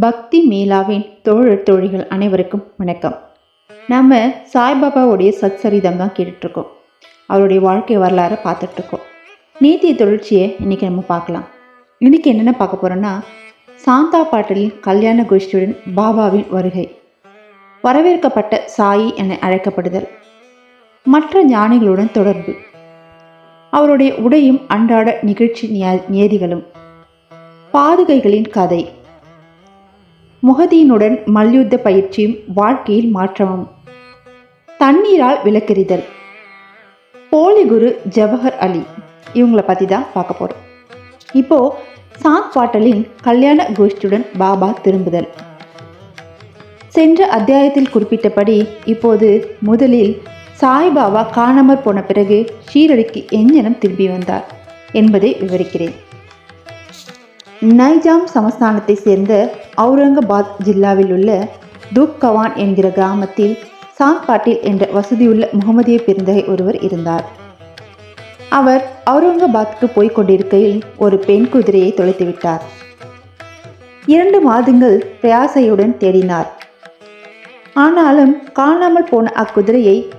பக்தி மேலாவின் தோழர் தோழிகள் அனைவருக்கும் வணக்கம். நம்ம சாய்பாபாவுடைய சத்சரிதம் தான் கேட்டுட்ருக்கோம். அவருடைய வாழ்க்கை வரலாறை பார்த்துட்ருக்கோம். நீதி தொடர்ச்சியை இன்றைக்கி நம்ம பார்க்கலாம். இன்றைக்கி என்னென்ன பார்க்க போகிறோன்னா சாந்தா பாட்டலின் கல்யாண கோஷ்டியுடன் பாபாவின் வருகை. வரவேற்கப்பட்ட சாயி என அழைக்கப்படுதல். மற்ற ஞானிகளுடன் தொடர்பு. அவருடைய உடையும் அன்றாட நிகழ்ச்சி நியா- நியதிகளும். பாதுகைகளின் கதை. முகதீனுடன் மல்யுத்த பயிற்சியும் வாழ்க்கையில் மாற்றமும். தண்ணீரால் விளக்கெறிதல். போலி குரு ஜவஹர் அலி. இவங்கள பற்றி தான் பார்க்க போகிறோம் இப்போ சாங் பாட்டலின் கல்யாண கோஷ்டியுடன் பாபா திரும்புதல். சென்ற அத்தியாயத்தில் குறிப்பிட்டபடி இப்போது முதலில் சாய்பாபா காணாமற் போன பிறகு ஷீரடிக்கு எஞ்ஞனம் திரும்பி வந்தார் என்பதை விவரிக்கிறேன். நைஜாம் சமஸ்தானத்தை சேர்ந்த அவுரங்காபாத் ஜில்லாவில் உள்ள தூப்கவான் என்கிற கிராமத்தில் சாந்த் பாட்டில் என்ற வசதியுள்ள முகமதிய பெருந்தகை ஒருவர் இருந்தார். அவர் அவுரங்காபாத்துக்கு போய்க் கொண்டிருக்கையில் ஒரு பெண் குதிரையை தொலைத்துவிட்டார் இரண்டு மாதங்கள் பிரயாசையுடன் தேடினார். ஆனாலும் காணாமல் போன அக்குதிரையை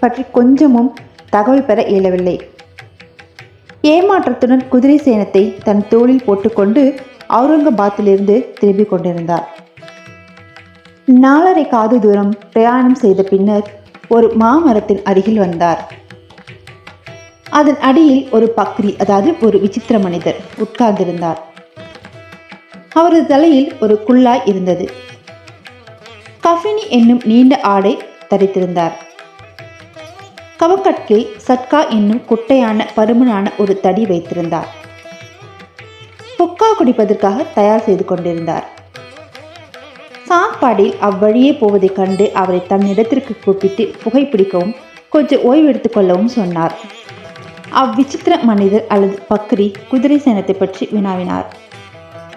பற்றி கொஞ்சமும் தகவல் பெற இயலவில்லை. ஏமாற்றத்துடன் குதிரை சேனத்தை தன் தோளில் போட்டுக்கொண்டு அவுரங்காபாத்திலிருந்து திரும்பிக் கொண்டிருந்தார். நாலரை காது தூரம் பிரயாணம் செய்த பின்னர் ஒரு மாமரத்தின் அருகில் வந்தார். அதன் அடியில் ஒரு பக்ரி அதாவது ஒரு விசித்திர மனிதர் உட்கார்ந்திருந்தார். அவரது தலையில் ஒரு குல்லாய் இருந்தது. கஃபினி என்னும் நீண்ட ஆடை தரித்திருந்தார். கவக்கட்டில் சட்கா என்னும் குட்டையான பருமனான ஒரு தடி வைத்திருந்தார். புக்கா குடிப்பதற்காக தயார் செய்து கொண்டிருந்தார். சாப்பாடில் அவ்வழியே போவதைக் கண்டு அவரை தன்னிடத்திற்கு கூப்பிட்டு புகைப்பிடிக்கவும் கொஞ்சம் ஓய்வெடுத்துக் கொள்ளவும் சொன்னார். அவ்விசித்திர மனிதர் அல்லது பக்ரி குதிரை சேனத்தை பற்றி வினாவினார்.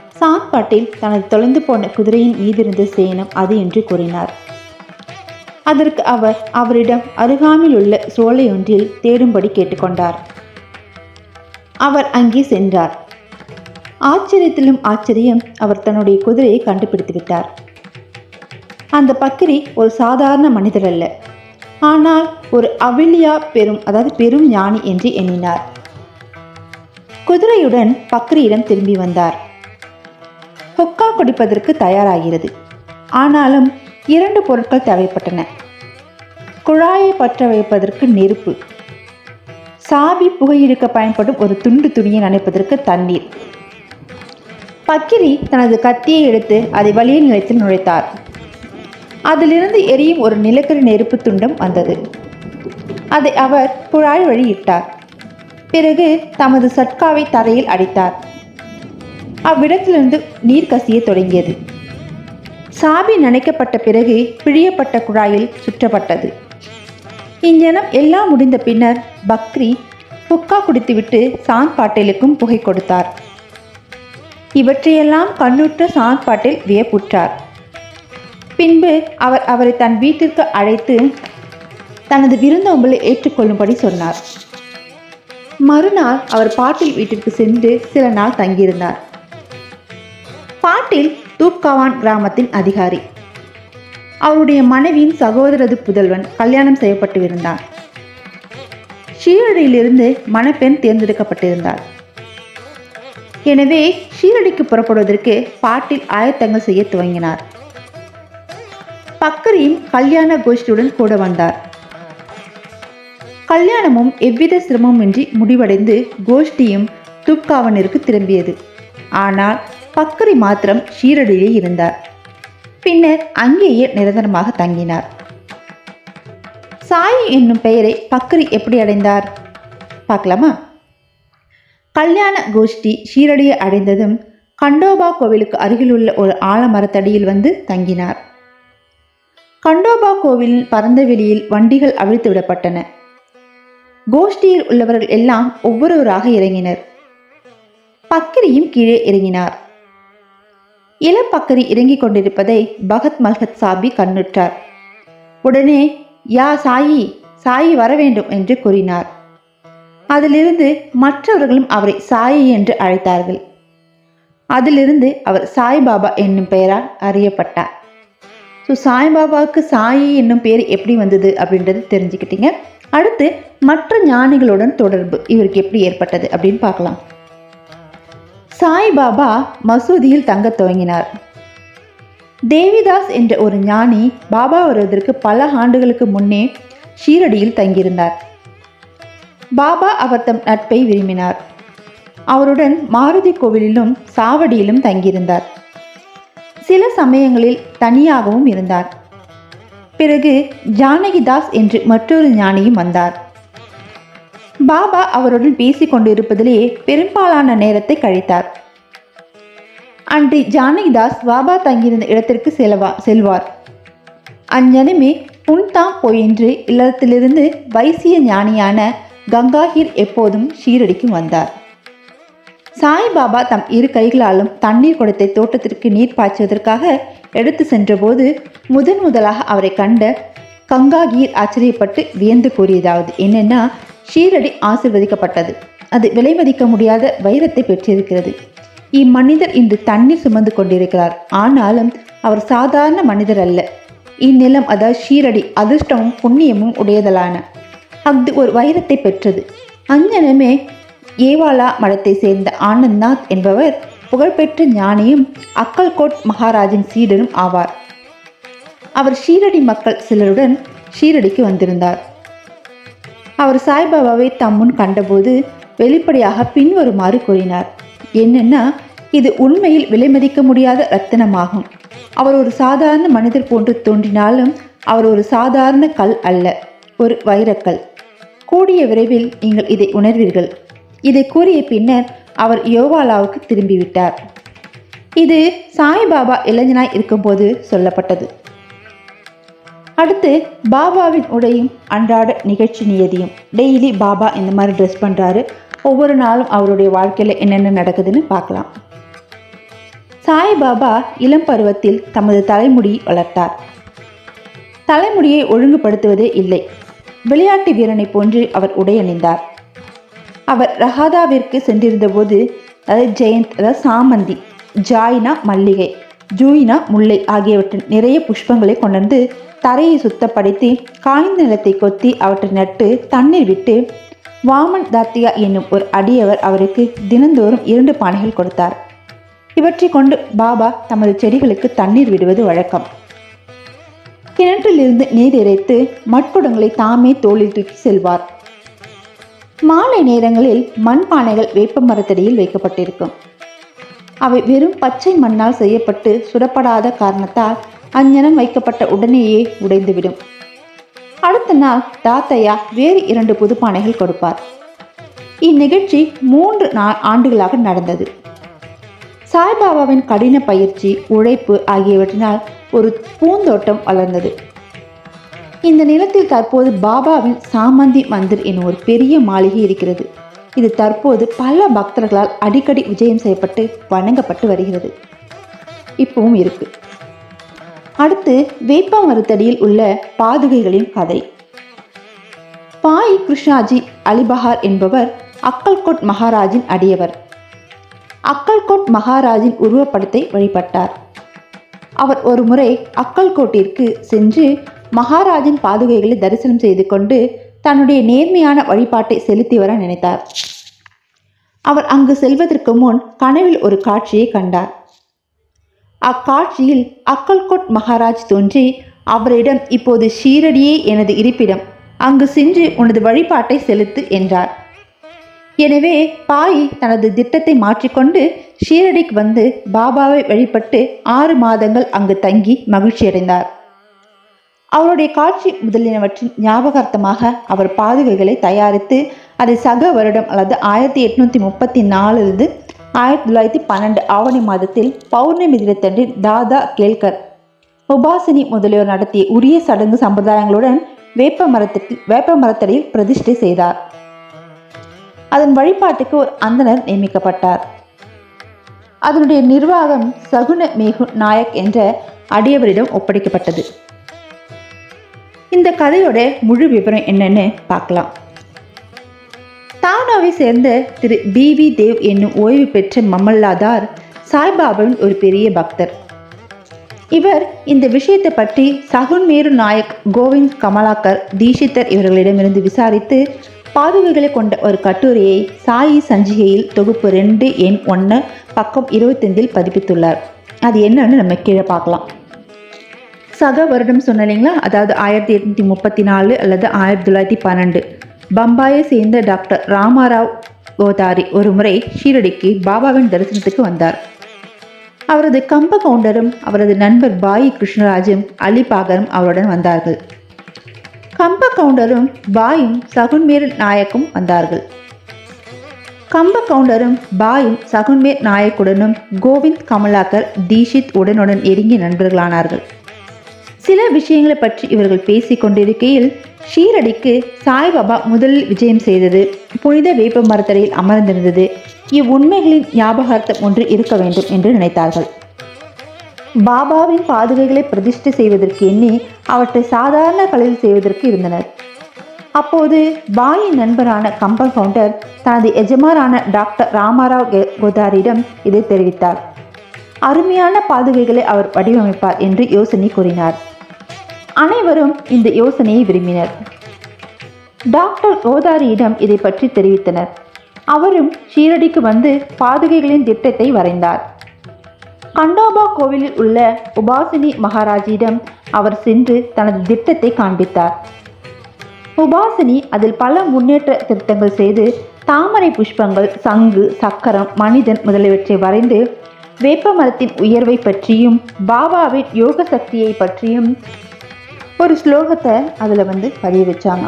சாப்பாட்டில் தனது தொலைந்து போன குதிரையின் மீதிருந்த சேனம் அது என்று கூறினார். அதற்கு அவர் அவரிடம் அருகாமில் உள்ள சோலையொன்றில் தேடும்படி கேட்டுக்கொண்டார். அவர் அங்கே சென்றார். ஆச்சரியத்திலும் ஆச்சரியம் அவர் தன்னுடைய குதிரையை கண்டுபிடித்து விட்டார் அந்த பக்கிரி ஒரு சாதாரண மனிதர் அல்ல. ஆனால் ஒரு அவிலியா பெரும் அதாவது பெரும் ஞானி என்று எண்ணினார். குதிரையுடன் பக்ரியிடம் திரும்பி வந்தார். ஹொக்கா குடிப்பதற்கு தயாராகிறது. ஆனாலும் இரண்டு பொருட்கள் தேவைப்பட்டன. குழாயை பற்ற வைப்பதற்கு நெருப்பு. சாவி புகையிருக்க பயன்படும் ஒரு துண்டு துணியை நனைப்பதற்கு தண்ணீர். பக்கிரி தனது கத்தியை எடுத்து அதை வலிய நிலத்தில் நுழைத்தார். அதிலிருந்து எரியும் ஒரு நிலக்கரி நெருப்பு துண்டம் வந்தது. அதை அவர் குழாய் வழி இட்டார். பிறகு தமது சட்காவை தரையில் அடித்தார். அவ்விடத்திலிருந்து நீர் கசிய தொடங்கியது. சாவி நனைக்கப்பட்ட பிறகு பிழியப்பட்ட குழாயில் சுற்றப்பட்டது. இஞ்ஞனம் எல்லாம் முடிந்த பின்னர் பக்ரி புக்கா குடித்துவிட்டு சாந்த் பாட்டேலுக்கும் புகை கொடுத்தார். இவற்றையெல்லாம் கண்ணுற்ற சாந்த் பாட்டேல் வியப்புற்றார். பின்பு அவர் அவரை தன் வீட்டிற்கு அழைத்து தனது விருந்தோம்பலை ஏற்றுக்கொள்ளும்படி சொன்னார். மறுநாள் அவர் பாட்டில் வீட்டிற்கு சென்று சில நாள் தங்கியிருந்தார். பாட்டில் தூப்கவான் கிராமத்தின் அதிகாரி. அவருடைய மனைவியின் சகோதரது புதல்வன் கல்யாணம் செய்யப்பட்டு இருந்தார். ஷீரடியிலிருந்து மணப்பெண் தேர்ந்தெடுக்கப்பட்டிருந்தார். எனவே ஷீரடிக்கு புறப்படுவதற்கு பாட்டில் ஆயத்தங்கள் செய்ய துவங்கினார். பக்கரியும் கல்யாண கோஷ்டியுடன் கூட வந்தார். கல்யாணமும் எவ்வித சிரமமின்றி முடிவடைந்து கோஷ்டியும் துப்காவனிற்கு திரும்பியது. ஆனால் பக்கரி மாத்திரம் ஷீரடியிலே இருந்தார். பின்னர் அங்கேயே நிரந்தரமாக தங்கினார். சாயி என்னும் பெயரை பக்ரி எப்படி அடைந்தார்? பார்க்கலாமா? கல்யாண கோஷ்டி ஷீரடியை அடைந்ததும் கண்டோபா கோவிலுக்கு அருகிலுள்ள ஒரு ஆலமரத்தடியில் வந்து தங்கினார். கண்டோபா கோவிலின் பரந்த வெளியில் வண்டிகள் அவிழ்த்து விடப்பட்டன. கோஷ்டியில் உள்ளவர்கள் எல்லாம் ஒவ்வொருவராக இறங்கினர். பக்கிரியும் கீழே இறங்கினார். இளம் பக்கரி இறங்கிக் கொண்டிருப்பதை பகத் மல்கத் சாபி கண்ணுற்றார். உடனே யா சாயி சாயி வர வேண்டும் என்று கூறினார். அதிலிருந்து மற்றவர்களும் அவரை சாயி என்று அழைத்தார்கள். அதிலிருந்து அவர் சாய்பாபா என்னும் பெயரால் அறியப்பட்டார். ஸோ சாய்பாபாவுக்கு சாயி என்னும் பேர் எப்படி வந்தது அப்படின்றது தெரிஞ்சுக்கிட்டீங்க. அடுத்து மற்ற ஞானிகளுடன் தொடர்பு இவருக்கு எப்படி ஏற்பட்டது அப்படின்னு பார்க்கலாம். சாய்பாபா மசூதியில் தங்கத் துவங்கினார். தேவிதாஸ் என்ற ஒரு ஞானி பாபா வருவதற்கு பல ஆண்டுகளுக்கு முன்னே ஷீரடியில் தங்கியிருந்தார். பாபா அவர் தம் நட்பை விரும்பினார். அவருடன் மாருதி கோவிலிலும் சாவடியிலும் தங்கியிருந்தார். சில சமயங்களில் தனியாகவும் இருந்தார். பிறகு ஜானகிதாஸ் என்று மற்றொரு ஞானியும் வந்தார். பாபா அவருடன் பேசி கொண்டிருப்பதிலே பெரும்பாலான நேரத்தை கழித்தார். அன்று ஜானகிதாஸ் பாபா தங்கியிருந்த இடத்திற்கு செல்வா செல்வார். அஞ்ஞனமே புன்தாம் போயின்று இல்லத்திலிருந்து வைசிய ஞானியான கங்காஹீர் எப்போதும் சீரடிக்கும் வந்தார். சாய்பாபா தம் இரு கைகளாலும் தண்ணீர் குடத்தை தோட்டத்திற்கு நீர் பாய்ச்சுவதற்காக எடுத்து சென்றபோது முதன் முதலாக அவரை கண்ட கங்காகீர் ஆச்சரியப்பட்டு வியந்து கூறியதாவது என்னென்னா ஷீரடி ஆசிர்வதிக்கப்பட்டது. அது விலைமதிக்க முடியாத வைரத்தை பெற்றிருக்கிறது. இம்மனிதர் இன்று தண்ணீர் சுமந்து கொண்டிருக்கிறார். ஆனாலும் அவர் சாதாரண மனிதர் அல்ல. இந்நிலம் அதாவது ஷீரடி அதிர்ஷ்டமும் புண்ணியமும் உடையதலான. அஃது ஒரு வைரத்தை பெற்றது. அங்கனமே ஏவாலா மடத்தை சேர்ந்த ஆனந்த்நாத் என்பவர் புகழ்பெற்ற ஞானியும் அக்கல்கோட் மகாராஜின் சீடரும் ஆவார். அவர் ஷீரடி மக்கள் சிலருடன் ஷீரடிக்கு வந்திருந்தார். அவர் சாய்பாபாவை தம்முன் கண்டபோது வெளிப்படையாக பின்வருமாறு கூறினார். என்னென்னா இது உண்மையில் விலைமதிக்க முடியாத ரத்தினமாகும். அவர் ஒரு சாதாரண மனிதர் போன்று தோன்றினாலும் அவர் ஒரு சாதாரண கல் அல்ல ஒரு வைரக்கல். கூடிய விரைவில் நீங்கள் இதை உணர்வீர்கள். இதை கூறிய பின்னர் அவர் யோவாலாவுக்கு திரும்பிவிட்டார். இது சாய்பாபா இளைஞனாய் இருக்கும்போது சொல்லப்பட்டது. அடுத்து பாபாவின் உடையும் அன்றாட நிகழ்ச்சி நியதியும். டெய்லி பாபா இந்த மாதிரி ட்ரெஸ் பண்ணுறாரு ஒவ்வொரு நாளும் அவருடைய வாழ்க்கையில் என்னென்ன நடக்குதுன்னு பார்க்கலாம். சாய்பாபா இளம் பருவத்தில் தமது தலைமுடி வளர்த்தார். தலைமுடியை ஒழுங்குபடுத்துவதே இல்லை. விளையாட்டு வீரனை போன்று அவர் உடையணிந்தார் அவர் ரஹாதாவிற்கு சென்றிருந்தபோது அதாவது ஜெயந்த் அதாவது சாமந்தி ஜாய்னா மல்லிகை ஜூயினா முல்லை ஆகியவற்றின் நிறைய புஷ்பங்களை கொண்டு தரையை சுத்தப்படுத்தி காய்ந்த நிலத்தை கொத்தி அவற்றை நட்டு தண்ணீர் விட்டு வாமன் தாத்தியா என்னும் ஒரு அடியவர் அவருக்கு தினந்தோறும் இரண்டு பானைகள் கொடுத்தார். இவற்றை கொண்டு பாபா தமது செடிகளுக்கு தண்ணீர் விடுவது வழக்கம். கிணற்றிலிருந்து நீர் இறைத்து மட்குடங்களை தாமே தோளில் தூக்கி செல்வார். மாலை நேரங்களில் மண்பானைகள் வேப்ப மரத்தடியில் வைக்கப்பட்டிருக்கும். அவை வெறும் பச்சை மண்ணால் செய்யப்பட்டு சுடப்படாத காரணத்தால் அஞ்ஞனம் வைக்கப்பட்ட உடனேயே உடைந்துவிடும். அடுத்த நாள் தாத்தையா வேறு இரண்டு புதுப்பானைகள் கொடுப்பார். இந்நிகழ்ச்சி மூன்று நா ஆண்டுகளாக நடந்தது. சாய்பாபாவின் கடின பயிற்சி உழைப்பு ஆகியவற்றினால் ஒரு பூந்தோட்டம் வளர்ந்தது. இந்த நிலத்தில் தற்போது பாபாவின் சாமந்தி மந்திர் என ஒரு பெரிய மாளிகை இருக்கிறது. இது தற்போது பல பக்தர்களால் அடிக்கடி விஜயம் செய்யப்பட்டு வணங்கப்பட்டு வருகிறது. இப்பவும் இருக்கு. அடுத்து வேப்ப மருத்தடியில் உள்ள பாதுகைகளின் கதை. பாய் கிருஷ்ணாஜி அலிபஹார் என்பவர் அக்கல்கோட் மகாராஜின் அடியவர். அக்கல்கோட் மகாராஜின் உருவப்படத்தை வழிபட்டார் அவர் ஒரு முறை அக்கல்கோட்டிற்கு சென்று மகாராஜின் பாதுகைகளை தரிசனம் செய்து கொண்டு தன்னுடைய நேர்மையான வழிபாட்டை செலுத்தி வர நினைத்தார். அவர் அங்கு செல்வதற்கு முன் கனவில் ஒரு காட்சியை கண்டார். அக்காட்சியில் அக்கல்கோட் மகாராஜ் தோன்றி அவரிடம் இப்போது ஷீரடியே எனது இருப்பிடம். அங்கு சென்று உனது வழிபாட்டை செலுத்து என்றார். எனவே பாய் தனது திட்டத்தை மாற்றிக்கொண்டு ஷீரடிக்கு வந்து பாபாவை வழிபட்டு ஆறு மாதங்கள் அங்கு தங்கி மகிழ்ச்சியடைந்தார். அவருடைய காட்சி முதலியனவற்றின் ஞாபகார்த்தமாக அவர் பாதுகைகளை தயாரித்து அதை சக வருடம் அல்லது ஆயிரத்தி எட்நூத்தி முப்பத்தி நாலிலிருந்து ஆயிரத்தி தொள்ளாயிரத்தி பன்னெண்டு ஆவணி மாதத்தில் பௌர்ணமி தினத்தன்றில் தாதா கேல்கர் உபாசினி முதலியோர் நடத்திய உரிய சடங்கு சம்பிரதாயங்களுடன் வேப்ப மரத்திற்கு வேப்ப மரத்தடியில் பிரதிஷ்டை செய்தார். அதன் வழிபாட்டுக்கு ஒரு அந்தனர் நியமிக்கப்பட்டார். அதனுடைய நிர்வாகம் சகுன மேகு நாயக் என்ற அடியவரிடம் ஒப்படைக்கப்பட்டது. இந்த கதையோட முழு விவரம் என்னன்னு பார்க்கலாம். தானாவை சேர்ந்த திரு பிவி தேவ் என்னும் ஓய்வு பெற்ற மமல்லாதார் சாய்பாபாவின் ஒரு பெரிய பக்தர். இவர் இந்த விஷயத்தை பற்றி சகுன்மேரு நாயக் கோவிந்த் கமலாக்கர் தீஷித்தர் இவர்களிடமிருந்து விசாரித்து பாதுகைகளை கொண்ட ஒரு கட்டுரையை சாயி சஞ்சிகையில் தொகுப்பு ரெண்டு எண் ஒன்று பக்கம் இருபத்தஞ்சில் பதிப்பித்துள்ளார். அது என்னன்னு நம்ம கீழே பார்க்கலாம். சக வருடம் சொன்ன இல்லைங்களா? அதாவது ஆயிரத்தி எட்நூற்றி முப்பத்தி நாலு அல்லது ஆயிரத்தி தொள்ளாயிரத்தி பன்னெண்டு. பம்பாயை சேர்ந்த டாக்டர் ராமாராவ் கோதாரி ஒரு முறை ஷீரடிக்கு பாபாவின் தரிசனத்துக்கு வந்தார். அவரது கம்ப கவுண்டரும் அவரது நண்பர் பாயி கிருஷ்ணராஜும் அலிபாகரும் அவருடன் வந்தார்கள். கம்ப கவுண்டரும் பாயும் சகுன்மேர் நாயக்கும் வந்தார்கள். கம்ப கவுண்டரும் பாயும் சகுன்மேர் நாயக்குடனும் கோவிந்த் கமலாக்கர் தீஷித் உடனுடன் நெருங்கிய நண்பர்களானார்கள். சில விஷயங்களை பற்றி இவர்கள் பேசிக் கொண்டிருக்கையில் ஷீரடிக்கு சாய்பாபா முதலில் விஜயம் செய்தது புனித வேப்ப மரத்தடையில் அமர்ந்திருந்தது. இவ்வுண்மைகளின் ஞாபகார்த்தம் ஒன்று இருக்க வேண்டும் என்று நினைத்தார்கள். பாபாவின் பாதுகைகளை பிரதிஷ்டை செய்வதற்கு எண்ணி அவற்றை சாதாரண கலையில் செய்வதற்கு இருந்தனர். அப்போது பாயின் நண்பரான கம்பல் கவுண்டர் தனது எஜமானான டாக்டர் ராமாராவ் கோதாரிடம் இதை தெரிவித்தார். அருமையான பாதுகைகளை அவர் வடிவமைப்பார் என்று யோசனை கூறினார். அனைவரும் இந்த யோசனையை விரும்பினர். டாக்டர் கோதாரியிடம் இதை பற்றி தெரிவித்தனர். அவரும் ஷீரடிக்கு வந்து பாதுகைகளின் திட்டத்தை வரைந்தார். கண்டோபா கோவிலில் உள்ள உபாசினி மகாராஜிடம் அவர் சென்று தனது திட்டத்தை காண்பித்தார். உபாசினி அதில் பல முன்னேற்ற திருத்தங்கள் செய்து தாமரை புஷ்பங்கள் சங்கு சக்கரம் மனிதன் முதலியவற்றை வரைந்து வேப்ப மரத்தின் உயர்வை பற்றியும் பாபாவின் யோக சக்தியை பற்றியும் ஒரு ஸ்லோகத்தை அதில் வந்து பதிய வச்சாங்க.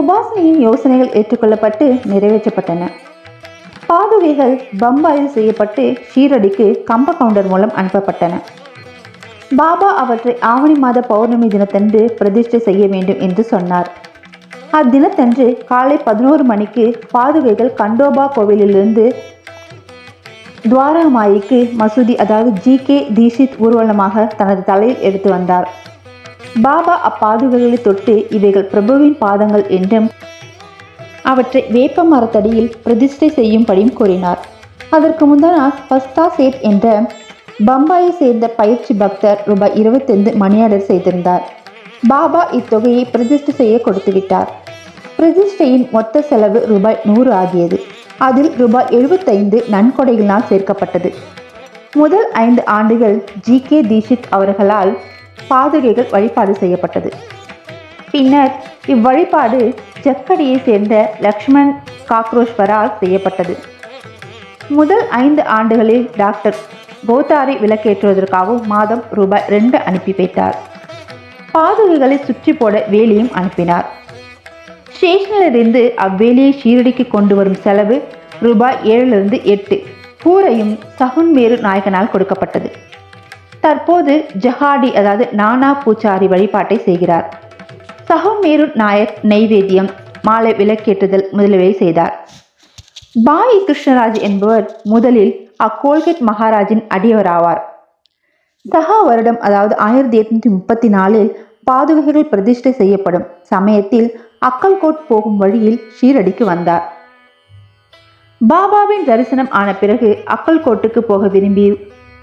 உபாசனையின் யோசனைகள் ஏற்றுக்கொள்ளப்பட்டு நிறைவேற்றப்பட்டன. பாதுகைகள் பம்பாயில் செய்யப்பட்டு ஷீரடிக்கு கம்ப கவுண்டர் மூலம் அனுப்பப்பட்டன. பாபா அவற்றை ஆவணி மாத பௌர்ணமி தினத்தன்று பிரதிஷ்டை செய்ய வேண்டும் என்று சொன்னார். அத்தினத்தன்று காலை பதினோரு மணிக்கு பாதுகைகள் கண்டோபா கோவிலிலிருந்து துவாரமாயிக்கு மசூதி அதாவது ஜி கே தீஷித் ஊர்வலமாக தனது தலையில் எடுத்து வந்தார். பாபா அப்பாதுகளில் தொட்டு இவைகள் பிரபுவின் பாதங்கள் என்றும் அவற்றை வேப்ப மரத்தடியில் பிரதிஷ்டை செய்யும்படியும் கூறினார். அதற்கு முந்தனால் பஸ்தா சேட் என்ற பம்பாயை சேர்ந்த பயிற்சி பக்தர் ரூபாய் இருபத்தைந்து மணியாடர் செய்திருந்தார். பாபா இத்தொகையை பிரதிஷ்டை செய்ய கொடுத்து விட்டார். பிரதிஷ்டையின் மொத்த செலவு ரூபாய் நூறு ஆகியது. அதில் ரூபாய் எழுபத்தைந்து நன்கொடைகளினால் சேர்க்கப்பட்டது. முதல் ஐந்து ஆண்டுகள் ஜி கே தீஷித் அவர்களால் பாதுகைகள் வழிபாடு செய்யப்பட்டது. பின்னர் இவ்வழிபாடு ஜக்கடியை சேர்ந்த லக்ஷ்மண் காக்ரோஷ்வரால் செய்யப்பட்டது. முதல் ஐந்து ஆண்டுகளில் டாக்டர் கோதாரி விளக்கேற்றுவதற்காகவும் மாதம் ரூபாய் ரெண்டு அனுப்பி வைத்தார். பாதுகைகளை சுற்றி போட வேலியும் அனுப்பினார். ஸ்டேஷனிலிருந்து அவ்வேலியை ஷீரடிக்கு கொண்டு வரும் செலவு ரூபாய் ஏழிலிருந்து எட்டு. கூரையும் சகுன்மேரு நாயகனால் கொடுக்கப்பட்டது. தற்போது ஜஹாடி அதாவது நானா பூச்சாரி வழிபாட்டை செய்கிறார். சகுமேரு நாயக் நெய்வேத்தியம் மாலை விளக்கேற்றுதல் முதலியவை செய்தார். பாய் கிருஷ்ணராஜ் என்பவர் முதலில் அக்கோல்கேட் மகாராஜின் அடியவராவார் சகா வருடம் அதாவது ஆயிரத்தி எட்நூத்தி முப்பத்தி நாலில் பாதுகைகள் பிரதிஷ்டை செய்யப்படும் சமயத்தில் அக்கல்கோட் போகும் வழியில் ஷீரடிக்கு வந்தார். பாபாவின் தரிசனம் ஆன பிறகு அக்கல்கோட்டுக்கு போக விரும்பி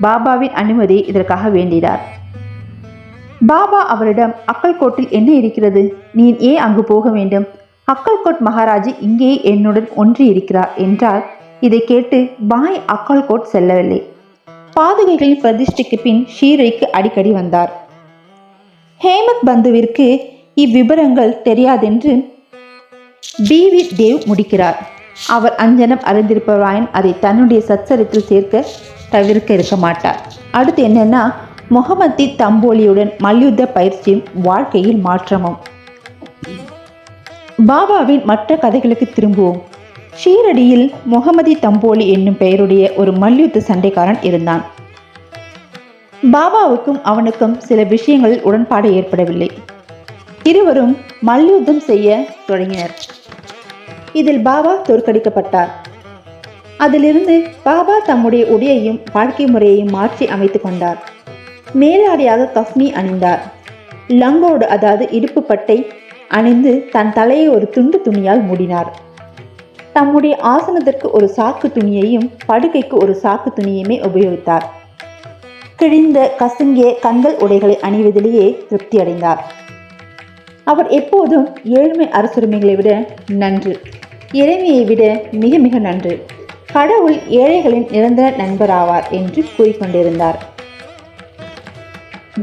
பாபாவின் அனுமதியை இதற்காக வேண்டினார். பாபா அவரிடம் அக்கல்கோட்டில் என்ன இருக்கிறது? நீ ஏன் அங்கு போக வேண்டும்? அக்கல்கோட் மகாராஜி இங்கே என்னுடன் ஒன்றி இருக்கிறார் என்றார் இதை கேட்டு பாய் அக்கல்கோட் செல்லவில்லை. பாதுகைகளின் பிரதிஷ்டைக்கு பின் ஷீரைக்கு அடிக்கடி வந்தார். ஹேமத் பந்துவிற்கு இவ்விபரங்கள் தெரியாதென்று பிவி தேவ் முடிக்கிறார். அவர் அஞ்சனம் அறிந்திருப்பவராயின் அதை தன்னுடைய சச்சரித்தில் சேர்க்க தவிர்க்க இருக்க மாட்டார். அடுத்து என்னன்னா முகமதி தம்போலியுடன் மல்யுத்த பயிற்சியும் வாழ்க்கையில் மாற்றமும். பாபாவின் மற்ற கதைகளுக்கு திரும்புவோம். ஷீரடியில் முகமதி தம்போலி என்னும் பெயருடைய ஒரு மல்யுத்த சண்டைக்காரன் இருந்தான். பாபாவுக்கும் அவனுக்கும் சில விஷயங்களில் உடன்பாடு ஏற்படவில்லை. இருவரும் மல்யுத்தம் செய்ய தொடங்கினர். இதில் பாபா தோற்கடிக்கப்பட்டார். அதிலிருந்து பாபா தம்முடைய உடையையும் வாழ்க்கை முறையையும் மாற்றி அமைத்து கொண்டார். மேலாடையாக கஃப்னி அணிந்தார். லங்கோடு அதாவது இடுப்பு பட்டை அணிந்து தன் தலையை ஒரு துண்டு துணியால் மூடினார். தம்முடைய ஆசனத்திற்கு ஒரு சாக்கு துணியையும் படுக்கைக்கு ஒரு சாக்கு துணியுமே உபயோகித்தார். கிழிந்த கசுங்கிய கந்தல் உடைகளை அணிவதிலேயே திருப்தி அடைந்தார். அவர் எப்போதும் ஏழ்மை அரசுரிமைகளை விட நன்று இறைமையை விட மிக மிக நன்று. கடவுள் ஏழைகளின் நிரந்தர நண்பராவார் என்று கூறிக்கொண்டிருந்தார்.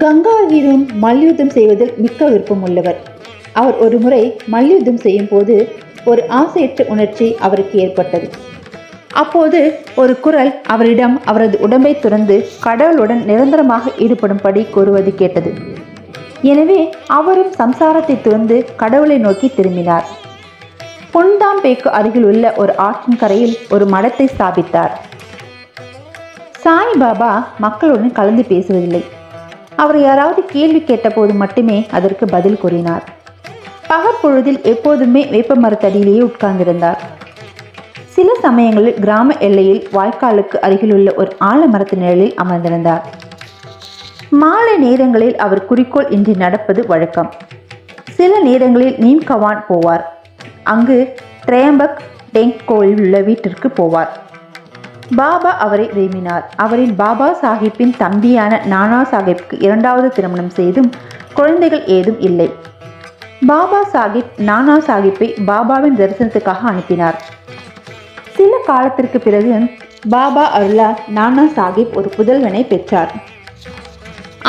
கங்காவீரும் மல்யுத்தம் செய்வதில் மிக்க விருப்பம் உள்ளவர் அவர் ஒரு முறை மல்யுத்தம் செய்யும் போது ஒரு ஆசையற்ற உணர்ச்சி அவருக்கு ஏற்பட்டது. அப்போது ஒரு குரல் அவரிடம் அவரது உடம்பை துறந்து கடவுளுடன் நிரந்தரமாக ஈடுபடும்படி கூறுவது கேட்டது. எனவே அவரும் சம்சாரத்தை துறந்து கடவுளை நோக்கி திரும்பினார். பொன்தாம்பேக்கு அருகில் உள்ள ஒரு ஆற்றின் கரையில் ஒரு மடத்தை ஸ்தாபித்தார். சாய்பாபா மக்களுடன் கலந்து பேசுவதில்லை. அவர் யாராவது கேள்வி கேட்டபோது மட்டுமே அதற்கு பதில் கூறினார். பகற்பொழுதில் எப்போதுமே வேப்ப மரத்தடியிலேயே உட்கார்ந்திருந்தார். சில சமயங்களில் கிராம எல்லையில் வாய்க்காலுக்கு அருகிலுள்ள ஒரு ஆலமரத்து நிழலில் அமர்ந்திருந்தார். மாலை நேரங்களில் அவர் குறிக்கோள் இன்றி நடப்பது வழக்கம். சில நேரங்களில் நீம் கவான் போவார். அங்கு ட்ரேம்பக் டெங் கோயில் உள்ள வீட்டிற்கு போவார். பாபா அவரை விரும்பினார். அவரின் பாபா சாஹிப்பின் தம்பியான நானா சாஹிப்க்கு இரண்டாவது திருமணம் செய்தும் குழந்தைகள் ஏதும் இல்லை. பாபா சாஹிப் நானா சாஹிப்பை பாபாவின் தரிசனத்துக்காக அனுப்பினார். சில காலத்திற்கு பிறகு பாபா அருளா நானா சாஹிப் ஒரு புதல்வனை பெற்றார்.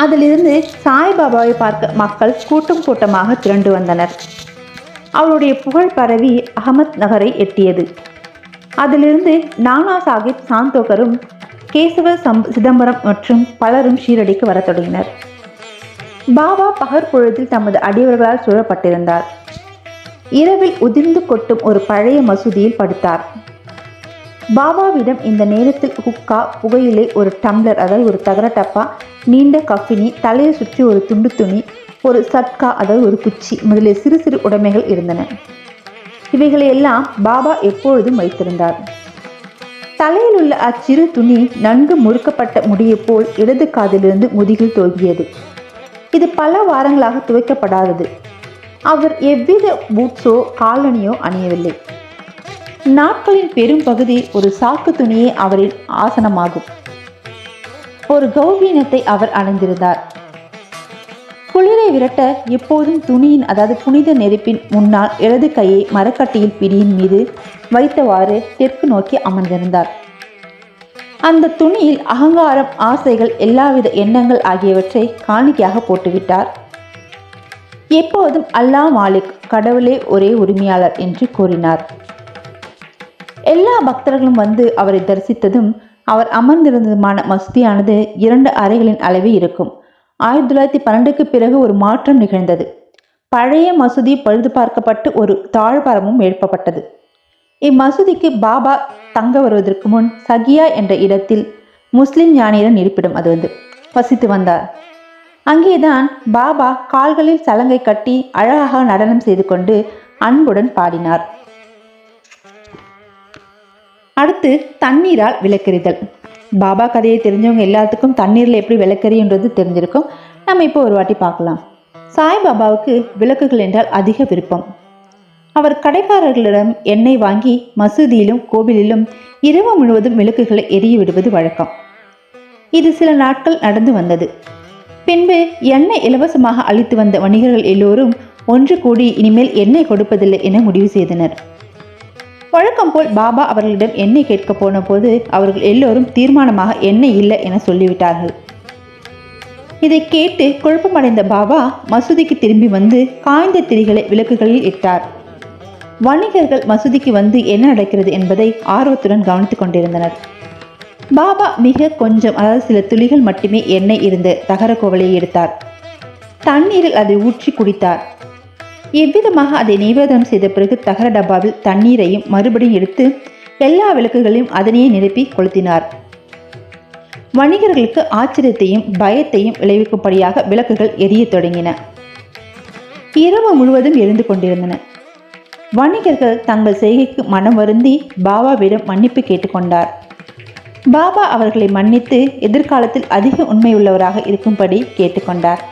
அதிலிருந்து சாய்பாபாவை பார்க்க மக்கள் கூட்டம் கூட்டமாக திரண்டு வந்தனர். அவருடைய புகழ் பரவி அகமத் நகரை எட்டியது. அதிலிருந்து நானா சாஹிப் சாந்தோகரும் கேசவ சம் சிதம்பரம் மற்றும் பலரும் ஷீரடிக்கு வரத் தொடங்கினர். பாபா பகற்பொழுதில் தமது அடியவர்களால் சூழப்பட்டிருந்தார். இரவில் உதிர்ந்து கொட்டும் ஒரு பழைய மசூதியில் படுத்தார். பாபாவிடம் இந்த நேரத்தில் ஹுக்கா புகையிலை ஒரு டம்ளர் அதாவது ஒரு தகர டப்பா நீண்ட கஃபினி தலையை சுற்றி ஒரு துண்டு துணி ஒரு சட்கா அதாவது ஒரு குச்சி. முதலிய சிறு சிறு உடைமைகள் இருந்தன. இவைகளையெல்லாம் பாபா எப்பொழுதும் வைத்திருந்தார். தலையில் உள்ள அச்சிறு துணி நன்கு முறுக்கப்பட்ட முடியை போல் இடது காதிலிருந்து முதுகில் தொங்கியது. இது பல வாரங்களாக துவைக்கப்படாதது. அவர் எவ்வித பூட்ஸோ காலணியோ அணியவில்லை. நாட்களின் பெரும் பகுதி ஒரு சாக்கு துணியே அவரின் ஆசனமாகும். ஒரு கௌபீனத்தை அவர் அணிந்திருந்தார். குளிரை விரட்ட எப்போதும் துணியின் அதாவது புனித நெருப்பின் முன்னால் இடது கையை மரக்கட்டியில் பிடியின் மீது வைத்தவாறு தெற்கு நோக்கி அமர்ந்திருந்தார். அந்த துணியில் அகங்காரம் ஆசைகள் எல்லாவித எண்ணங்கள் ஆகியவற்றை காணிக்கையாக போட்டுவிட்டார். எப்போதும் அல்லா மாலிக் கடவுளே ஒரே உரிமையாளர் என்று கூறினார். எல்லா பக்தர்களும் வந்து அவரை தரிசித்ததும் அவர் அமர்ந்திருந்ததுமான மசூதியானது இரண்டு அறைகளின் அளவே இருக்கும். ஆயிரத்தி தொள்ளாயிரத்தி பன்னெண்டுக்கு பிறகு ஒரு மாற்றம் நிகழ்ந்தது. பழைய மசூதி பழுது பார்க்கப்பட்டு ஒரு தாழ்வாரமும் எழுப்பப்பட்டது. இம்மசூதிக்கு பாபா தங்க வருவதற்கு முன் சகியா என்ற இடத்தில் முஸ்லிம் ஞானியரின் இருப்பிடம் அது வந்து வசித்து வந்தார். அங்கேதான் பாபா கால்களில் சலங்கை கட்டி அழகாக நடனம் செய்து கொண்டு அன்புடன் பாடினார். அடுத்து தண்ணீரால் விளக்கெறிதல். பாபா கதையை தெரிஞ்சவங்க எல்லாத்துக்கும் தண்ணீரில் எப்படி விளக்கறின்றது தெரிஞ்சிருக்கும். நம்ம இப்போ ஒரு வாட்டி பார்க்கலாம். சாய்பாபாவுக்கு விளக்குகள் என்றால் அதிக விருப்பம். அவர் கடைக்காரர்களிடம் எண்ணெய் வாங்கி மசூதியிலும் கோவிலிலும் இரவு முழுவதும் விளக்குகளை எரிய விடுவது வழக்கம். இது சில நாட்கள் நடந்து வந்தது. பின்பு எண்ணெய் இலவசமாக அளித்து வந்த வணிகர்கள் எல்லோரும் ஒன்று கூடி இனிமேல் எண்ணெய் கொடுப்பதில்லை என முடிவு செய்தனர். வழக்கம் போல் பாபா அவர்களிடம் எண்ணெய் கேட்க போன போது அவர்கள் எல்லோரும் தீர்மானமாக எண்ணெய் இல்லை என சொல்லிவிட்டார்கள். இதை கேட்டு குழப்பமடைந்த பாபா மசூதிக்கு திரும்பி வந்து காய்ந்த திரிகளை விளக்குகளில் இட்டார். வணிகர்கள் மசூதிக்கு வந்து என்ன நடக்கிறது என்பதை ஆர்வத்துடன் கவனித்துக் கொண்டிருந்தனர். பாபா மிக கொஞ்சம் அதாவது சில துளிகள் மட்டுமே எண்ணெய் இருந்த தகர கோவலை எடுத்தார். தண்ணீரில் அதை ஊற்றி குடித்தார். எவ்விதமாக அதை நிவேதனம் செய்த பிறகு தகர டப்பாவில் தண்ணீரையும் மறுபடியும் எடுத்து எல்லா விளக்குகளையும் அதனையே நிரப்பி கொளுத்தினார். வணிகர்களுக்கு ஆச்சரியத்தையும் பயத்தையும் விளைவிக்கும்படியாக விளக்குகள் எரிய தொடங்கின. இரவு முழுவதும் எரிந்து கொண்டிருந்தன. வணிகர்கள் தங்கள் செய்கைக்கு மனம் வருந்தி பாபாவிடம் மன்னிப்பு கேட்டுக்கொண்டார் பாபா அவர்களை மன்னித்து எதிர்காலத்தில் அதிக உண்மையுள்ளவராக இருக்கும்படி கேட்டுக்கொண்டார்